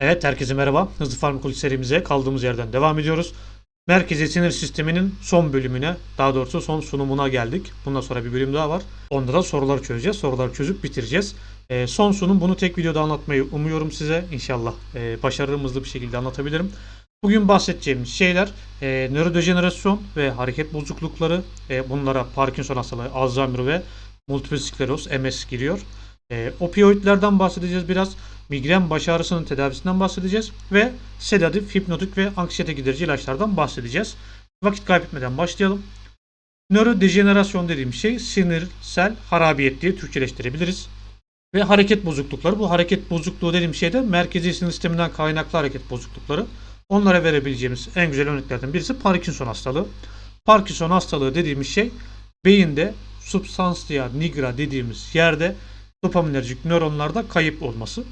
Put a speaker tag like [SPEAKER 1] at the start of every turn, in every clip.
[SPEAKER 1] Evet herkese merhaba. Hızlı Farmakoloji serimize kaldığımız yerden devam ediyoruz. Merkezi sinir sisteminin son bölümüne, daha doğrusu son sunumuna geldik. Bundan sonra bir bölüm daha var. Onda da soruları çözeceğiz. Soruları çözüp bitireceğiz. Ee, son sunum bunu tek videoda anlatmayı umuyorum size. İnşallah e, başarılı hızlı bir şekilde anlatabilirim. Bugün bahsedeceğimiz şeyler e, nörodejenerasyon ve hareket bozuklukları. E, bunlara Parkinson hastalığı, Alzheimer ve multiple skleroz, MS giriyor. E, opioidlerden bahsedeceğiz biraz. Migren baş ağrısının tedavisinden bahsedeceğiz. Ve sedatif, hipnotik ve anksiyete giderici ilaçlardan bahsedeceğiz. Vakit kaybetmeden başlayalım. Nörodejenerasyon dediğim şey sinirsel harabiyet diye Türkçeleştirebiliriz. Ve hareket bozuklukları. Bu hareket bozukluğu dediğim şey de merkezi sinir sisteminden kaynaklı hareket bozuklukları. Onlara verebileceğimiz en güzel örneklerden birisi Parkinson hastalığı. Parkinson hastalığı dediğimiz şey beyinde substantia nigra dediğimiz yerde dopaminerjik nöronlarda kayıp olması.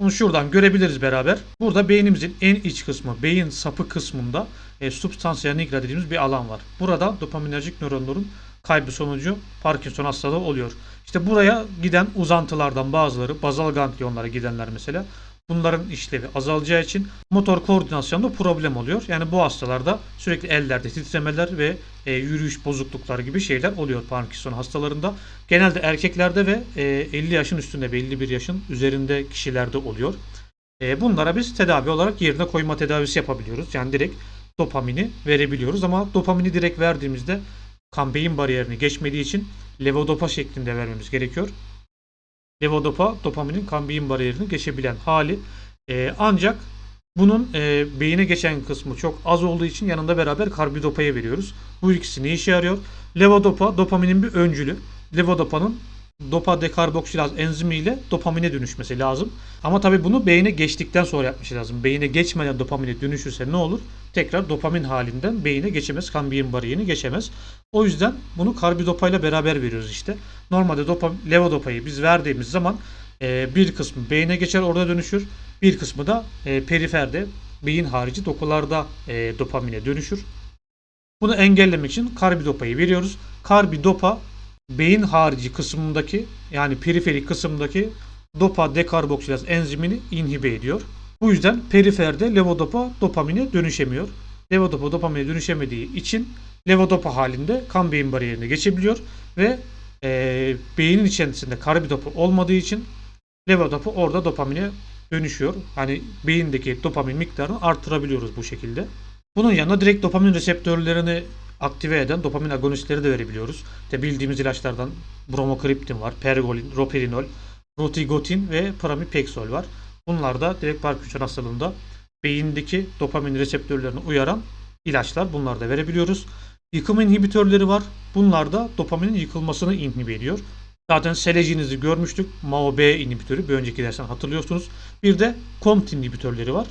[SPEAKER 1] Bunu şuradan görebiliriz beraber. Burada beynimizin en iç kısmı, beyin sapı kısmında e, substantia nigra dediğimiz bir alan var. Burada dopaminerjik nöronların kaybı sonucu Parkinson hastalığı oluyor. İşte buraya giden uzantılardan bazıları, bazal ganglionlara gidenler mesela bunların işlevi azalacağı için motor koordinasyonda problem oluyor. Yani bu hastalarda sürekli ellerde titremeler ve e, yürüyüş bozuklukları gibi şeyler oluyor Parkinson hastalarında. Genelde erkeklerde ve e, 50 yaşın üstünde ve 51 yaşın üzerinde kişilerde oluyor. E, bunlara biz tedavi olarak yerine koyma tedavisi yapabiliyoruz. Yani direkt dopamini verebiliyoruz ama dopamini direkt verdiğimizde kan beyin bariyerini geçmediği için levodopa şeklinde vermemiz gerekiyor. Levodopa dopaminin kan beyin bariyerini geçebilen hali. Ee, ancak bunun e, beyine geçen kısmı çok az olduğu için yanında beraber karbidopayı veriyoruz. Bu ikisi ne işe yarıyor? Levodopa dopaminin bir öncülü. Levodopa'nın dopa dekarboksilaz enzimiyle dopamine dönüşmesi lazım. Ama tabi bunu beyine geçtikten sonra yapması lazım. Beyine geçmeden dopamine dönüşürse ne olur? Tekrar dopamin halinden beyine geçemez. Kan beyin bariyerini geçemez. O yüzden bunu karbidopayla beraber veriyoruz işte. Normalde dopa, levodopayı biz verdiğimiz zaman e, bir kısmı beyine geçer orada dönüşür. Bir kısmı da e, periferde beyin harici dokularda e, dopamine dönüşür. Bunu engellemek için karbidopayı veriyoruz. Karbidopa beyin harici kısmındaki yani periferik kısımdaki dopa dekarboksilaz enzimini inhibe ediyor. Bu yüzden periferde levodopa dopamine dönüşemiyor. Levodopa dopamine dönüşemediği için levodopa halinde kan beyin bariyerine geçebiliyor ve e, beynin içerisinde karbidopa olmadığı için levodopa orada dopamine dönüşüyor. Hani beyindeki dopamin miktarını artırabiliyoruz bu şekilde. Bunun yanında direkt dopamin reseptörlerini aktive eden dopamin agonistleri de verebiliyoruz. İşte bildiğimiz ilaçlardan bromokriptin var, pergolin, roperinol, rotigotin ve pramipexol var. Bunlar da direkt Parkinson hastalığında beyindeki dopamin reseptörlerini uyaran ilaçlar. Bunları da verebiliyoruz. Yıkım inhibitörleri var. Bunlar da dopaminin yıkılmasını inhibe ediyor. Zaten selecinizi görmüştük. MAO-B inhibitörü bir önceki dersten hatırlıyorsunuz. Bir de COMT inhibitörleri var.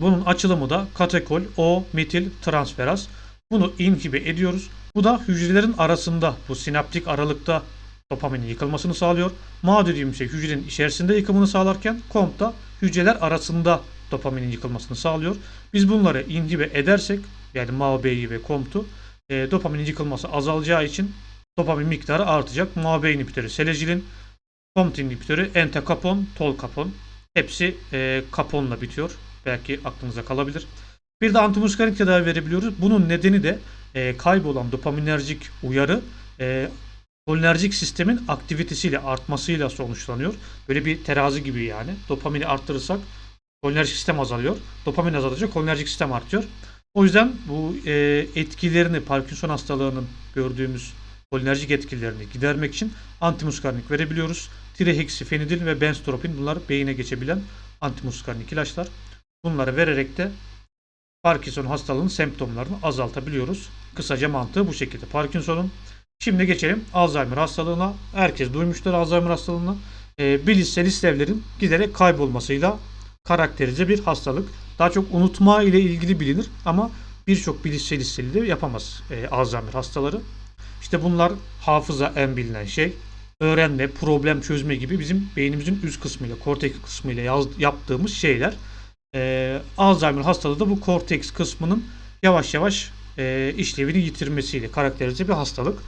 [SPEAKER 1] Bunun açılımı da katekol O metil transferaz. Bunu inhibe ediyoruz. Bu da hücrelerin arasında bu sinaptik aralıkta dopaminin yıkılmasını sağlıyor. MA dediğim şey hücrenin içerisinde yıkımını sağlarken COMT da hücreler arasında dopaminin yıkılmasını sağlıyor. Biz bunları inhibe edersek yani MAO-B'yi ve COMT'u e, dopaminin yıkılması azalacağı için dopamin miktarı artacak. MAO-B inhibitörü selecilin, COMT inhibitörü entacapon, tolcapon. Hepsi e, kaponla bitiyor. Belki aklınıza kalabilir. Bir de antimuskarik tedavi verebiliyoruz. Bunun nedeni de e, kaybolan dopaminerjik uyarı e, kolinerjik sistemin aktivitesiyle artmasıyla sonuçlanıyor. Böyle bir terazi gibi yani. Dopamini arttırırsak kolinerjik sistem azalıyor. Dopamin azalınca kolinerjik sistem artıyor. O yüzden bu e, etkilerini Parkinson hastalığının gördüğümüz kolinerjik etkilerini gidermek için antimuskarnik verebiliyoruz. Trihexifenidil ve benztropin bunlar beyine geçebilen antimuskarnik ilaçlar. Bunları vererek de Parkinson hastalığının semptomlarını azaltabiliyoruz. Kısaca mantığı bu şekilde. Parkinson'un Şimdi geçelim Alzheimer hastalığına. Herkes duymuştur Alzheimer hastalığını. E, bilişsel işlevlerin giderek kaybolmasıyla karakterize bir hastalık. Daha çok unutma ile ilgili bilinir ama birçok bilişsel işlevi de yapamaz e, Alzheimer hastaları. İşte bunlar hafıza en bilinen şey. Öğrenme, problem çözme gibi bizim beynimizin üst kısmıyla, korteks kısmıyla yaz, yaptığımız şeyler. E, Alzheimer hastalığı da bu korteks kısmının yavaş yavaş e, işlevini yitirmesiyle karakterize bir hastalık.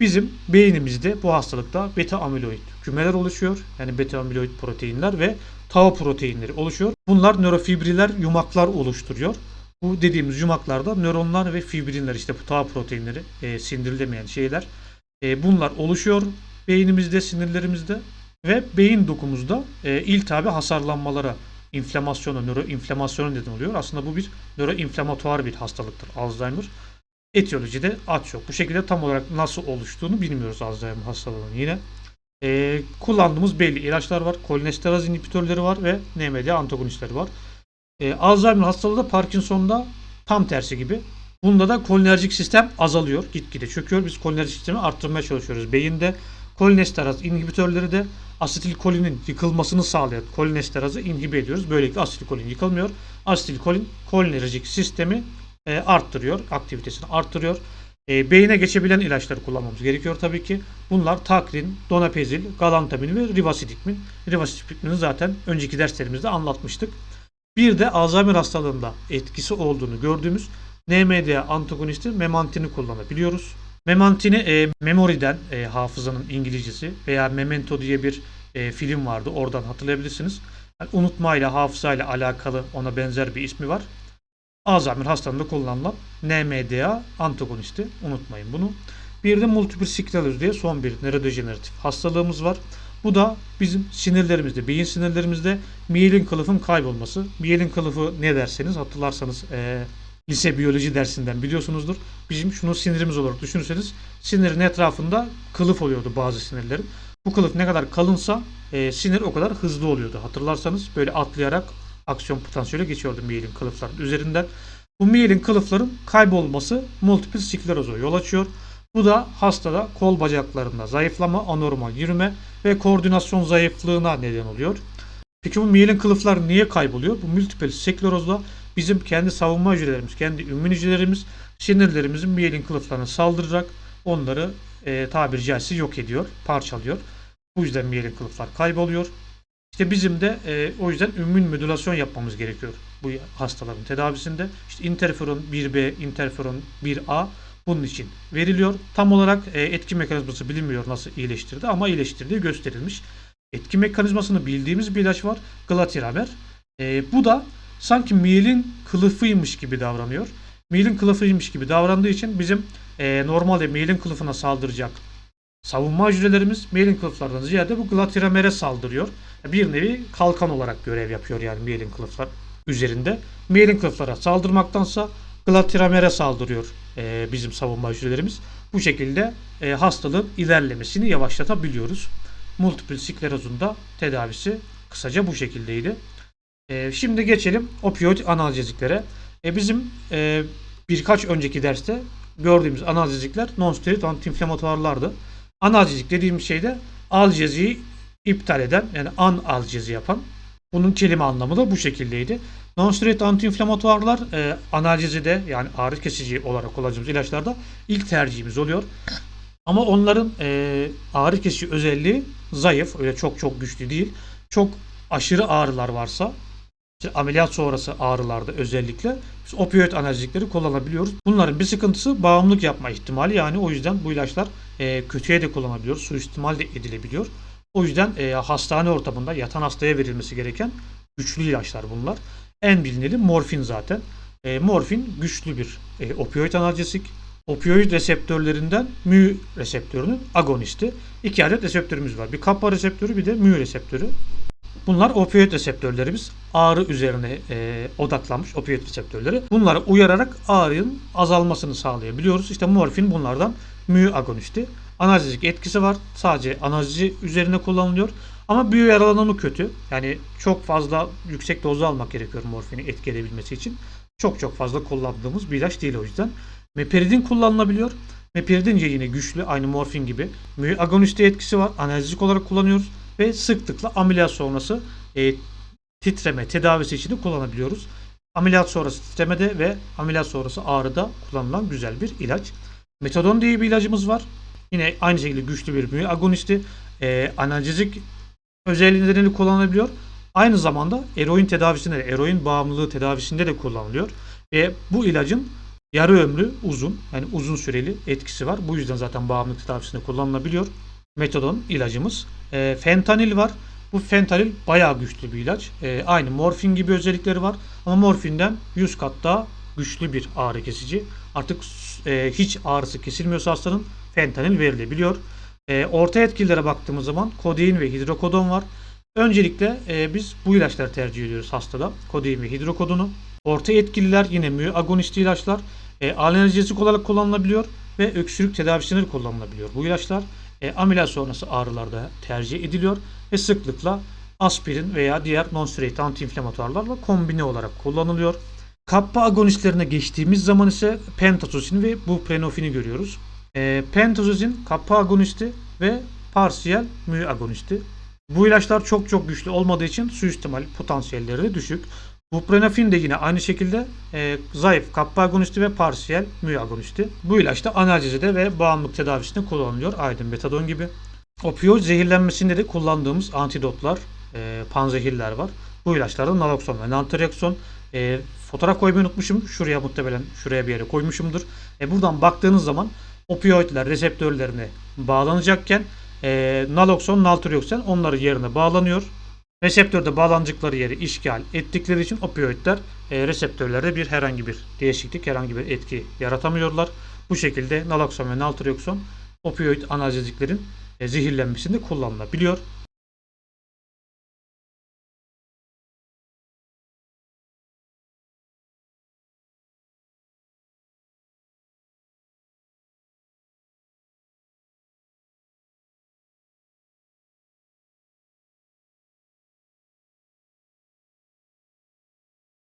[SPEAKER 1] Bizim beynimizde bu hastalıkta beta amiloid kümeler oluşuyor. Yani beta amiloid proteinler ve tau proteinleri oluşuyor. Bunlar nörofibriller yumaklar oluşturuyor. Bu dediğimiz yumaklarda nöronlar ve fibrinler işte bu tau proteinleri e, sindirilemeyen şeyler. E, bunlar oluşuyor beynimizde, sinirlerimizde ve beyin dokumuzda e, iltihabi hasarlanmalara, inflamasyona, nöroinflamasyona neden oluyor. Aslında bu bir nöroinflamatuar bir hastalıktır Alzheimer. Etiyolojide az yok. Bu şekilde tam olarak nasıl oluştuğunu bilmiyoruz Alzheimer hastalığının yine. E, kullandığımız belli ilaçlar var. Kolinesteraz inhibitörleri var ve NMDA antagonistleri var. E, Alzheimer hastalığı da Parkinson'da tam tersi gibi. Bunda da kolinerjik sistem azalıyor. Gitgide çöküyor. Biz kolinerjik sistemi arttırmaya çalışıyoruz. Beyinde kolinesteraz inhibitörleri de asetilkolinin yıkılmasını sağlayan kolinesterazı inhibe ediyoruz. Böylelikle asetilkolin yıkılmıyor. Asetilkolin kolinerjik sistemi e, arttırıyor. Aktivitesini arttırıyor. E, beyine geçebilen ilaçları kullanmamız gerekiyor tabii ki. Bunlar takrin, donepezil, galantamin ve rivasitidin. Rivasitidini zaten önceki derslerimizde anlatmıştık. Bir de Alzheimer hastalığında etkisi olduğunu gördüğümüz NMDA antagonisti memantini kullanabiliyoruz. Memantini e, Memory'den e, hafızanın İngilizcesi veya Memento diye bir e, film vardı. Oradan hatırlayabilirsiniz. Yani unutmayla, hafızayla alakalı ona benzer bir ismi var. Alzheimer hastalığında kullanılan NMDA antagonisti. Unutmayın bunu. Bir de multiple skleroz diye son bir nörodejeneratif hastalığımız var. Bu da bizim sinirlerimizde, beyin sinirlerimizde miyelin kılıfın kaybolması. Miyelin kılıfı ne derseniz hatırlarsanız e, lise biyoloji dersinden biliyorsunuzdur. Bizim şunu sinirimiz olarak düşünürseniz sinirin etrafında kılıf oluyordu bazı sinirlerin. Bu kılıf ne kadar kalınsa e, sinir o kadar hızlı oluyordu. Hatırlarsanız böyle atlayarak aksiyon potansiyeli geçiyordu miyelin kılıfların üzerinden. Bu miyelin kılıfların kaybolması multiple skleroza yol açıyor. Bu da hastada kol bacaklarında zayıflama, anormal yürüme ve koordinasyon zayıflığına neden oluyor. Peki bu miyelin kılıflar niye kayboluyor? Bu multiple sklerozda bizim kendi savunma hücrelerimiz, kendi immün hücrelerimiz sinirlerimizin miyelin kılıflarına saldırarak onları e, tabiri caizse yok ediyor, parçalıyor. Bu yüzden miyelin kılıflar kayboluyor. İşte bizim de e, o yüzden immün modülasyon yapmamız gerekiyor bu hastaların tedavisinde. İşte interferon 1B, interferon 1A bunun için veriliyor. Tam olarak e, etki mekanizması bilinmiyor nasıl iyileştirdi ama iyileştirdiği gösterilmiş. Etki mekanizmasını bildiğimiz bir ilaç var. Glatiramer. E, bu da sanki miyelin kılıfıymış gibi davranıyor. Miyelin kılıfıymış gibi davrandığı için bizim e, normalde miyelin kılıfına saldıracak savunma hücrelerimiz miyelin kılıflardan ziyade bu glatiramere saldırıyor. Bir nevi kalkan olarak görev yapıyor yani miyelin kılıflar üzerinde. Miyelin kılıflara saldırmaktansa glatiramere saldırıyor e, bizim savunma hücrelerimiz. Bu şekilde e, hastalığın ilerlemesini yavaşlatabiliyoruz. Multiple sklerozun da tedavisi kısaca bu şekildeydi. E, şimdi geçelim opioid analjeziklere. E, bizim e, birkaç önceki derste gördüğümüz analjezikler non-steroid antiinflamatuarlardı. Analjezik dediğimiz şey de aljeziyi iptal eden yani analjezi yapan. Bunun kelime anlamı da bu şekildeydi. Non-steroid antiinflamatuarlar e, analjezide yani ağrı kesici olarak kullandığımız ilaçlarda ilk tercihimiz oluyor. Ama onların e, ağrı kesici özelliği zayıf. Öyle çok çok güçlü değil. Çok aşırı ağrılar varsa işte ameliyat sonrası ağrılarda özellikle biz opioid analjezikleri kullanabiliyoruz. Bunların bir sıkıntısı bağımlılık yapma ihtimali. Yani o yüzden bu ilaçlar e, kötüye de kullanabiliyor. Suistimal de edilebiliyor. O yüzden e, hastane ortamında yatan hastaya verilmesi gereken güçlü ilaçlar bunlar. En bilineni morfin zaten. E, morfin güçlü bir e, opioid analjesik. Opioid reseptörlerinden mü reseptörünün agonisti. İki adet reseptörümüz var. Bir kappa reseptörü bir de mü reseptörü. Bunlar opioid reseptörlerimiz. Ağrı üzerine e, odaklanmış opioid reseptörleri. Bunlara uyararak ağrının azalmasını sağlayabiliyoruz. İşte morfin bunlardan mü agonisti. Analjezik etkisi var. Sadece analjezi üzerine kullanılıyor. Ama büyü yaralanımı kötü. Yani çok fazla yüksek dozda almak gerekiyor morfini etki edebilmesi için. Çok çok fazla kullandığımız bir ilaç değil o yüzden. Meperidin kullanılabiliyor. Meperidin yine güçlü aynı morfin gibi. Mü agonisti etkisi var. Analjezik olarak kullanıyoruz. Ve sıklıkla ameliyat sonrası e, titreme tedavisi için de kullanabiliyoruz. Ameliyat sonrası titremede ve ameliyat sonrası ağrıda kullanılan güzel bir ilaç. Metadon diye bir ilacımız var. Yine aynı şekilde güçlü bir mü agonisti. E, analjezik özelliği nedeniyle kullanılabiliyor. Aynı zamanda eroin tedavisinde de, eroin bağımlılığı tedavisinde de kullanılıyor. Ve bu ilacın Yarı ömrü uzun. Yani uzun süreli etkisi var. Bu yüzden zaten bağımlılık tedavisinde kullanılabiliyor. Metadon ilacımız. E, fentanil var. Bu fentanil bayağı güçlü bir ilaç. E, aynı morfin gibi özellikleri var. Ama morfinden 100 kat daha güçlü bir ağrı kesici. Artık e, hiç ağrısı kesilmiyorsa hastanın fentanil verilebiliyor. E, orta etkililere baktığımız zaman kodein ve hidrokodon var. Öncelikle e, biz bu ilaçları tercih ediyoruz hastada. Kodein ve hidrokodonu. Orta etkililer yine müagonist ilaçlar. E, analjezik olarak kullanılabiliyor ve öksürük tedavisinde de kullanılabiliyor. Bu ilaçlar e, ameliyat sonrası ağrılarda tercih ediliyor ve sıklıkla aspirin veya diğer non-steroid antiinflamatuarlarla kombine olarak kullanılıyor. Kappa agonistlerine geçtiğimiz zaman ise pentatozin ve buprenorfini görüyoruz. E, pentazozin kappa agonisti ve parsiyel mü agonisti. Bu ilaçlar çok çok güçlü olmadığı için suistimal potansiyelleri de düşük. Buprenorfin de yine aynı şekilde e, zayıf kappa agonisti ve parsiyel mü agonisti. Bu ilaç da analjezide ve bağımlılık tedavisinde kullanılıyor. Aydın betadon gibi. Opioid zehirlenmesinde de kullandığımız antidotlar, e, panzehirler var. Bu ilaçlarda naloxon ve naltrexon. E, fotoğraf koymayı unutmuşum. Şuraya muhtemelen şuraya bir yere koymuşumdur. E, buradan baktığınız zaman opioidler reseptörlerine bağlanacakken e, naloxon, naltrexon onların yerine bağlanıyor. Reseptörde bağlanacakları yeri işgal ettikleri için opioidler e, reseptörlerde bir herhangi bir değişiklik, herhangi bir etki yaratamıyorlar. Bu şekilde naloxon ve naltrexon opioid analjeziklerin e, zehirlenmesinde kullanılabiliyor.